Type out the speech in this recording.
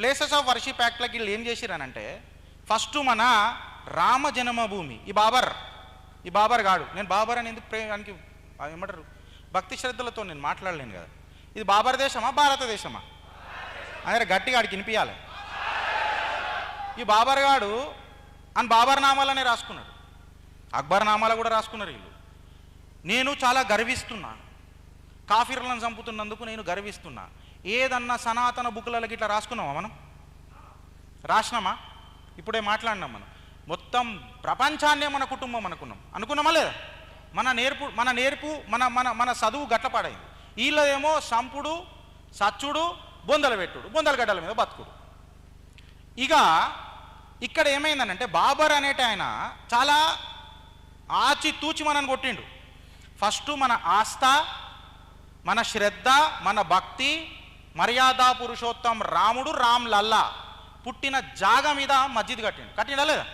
Places of worship యాక్ట్లకి వీళ్ళు ఏం చేసిరనంటే first మన రామ జన్మభూమి ఈ బాబర్ ఈ బాబర్ గాడు. నేను బాబర్ అని ఎందుకు ప్రేమానికి ఏమంటారు? భక్తి శ్రద్ధలతో నేను మాట్లాడలేను కదా. ఇది బాబర్ దేశమా భారతదేశమా అదే గట్టిగా ఆడికి వినిపించాలి ఈ బాబర్ గాడు అని బాబర్ నామాలనే రాసుకున్నాడు. అక్బర్ నామాలు కూడా రాసుకున్నారు వీళ్ళు. నేను చాలా గర్విస్తున్నాను. కాఫీర్లను చంపుతున్నందుకు నేను గర్విస్తున్నా. ఏదన్నా సనాతన బుక్లకి ఇట్లా రాసుకున్నామా మనం? రాసినామా? ఇప్పుడే మాట్లాడినాం మనం. మొత్తం ప్రపంచాన్నే మన కుటుంబం అనుకున్నాం. అనుకున్నామా లేదా? మన నేర్పు మన నేర్పు మన మన మన చదువు గట్లపాడైంది. వీళ్ళదేమో సంపుడు సచ్చుడు బొందల పెట్టుడు బొందల గడ్డల మీద బతుకుడు. ఇక ఇక్కడ ఏమైందనంటే బాబర్ అనేట ఆయన చాలా ఆచి తూచి మనని కొట్టిండు. ఫస్ట్ మన ఆస్థ మన శ్రద్ధ మన భక్తి మర్యాద పురుషోత్తం రాముడు రామ్ లల్లా పుట్టిన జాగ మీద మస్జిద్ కట్టిండు. కట్టిండా లేదా?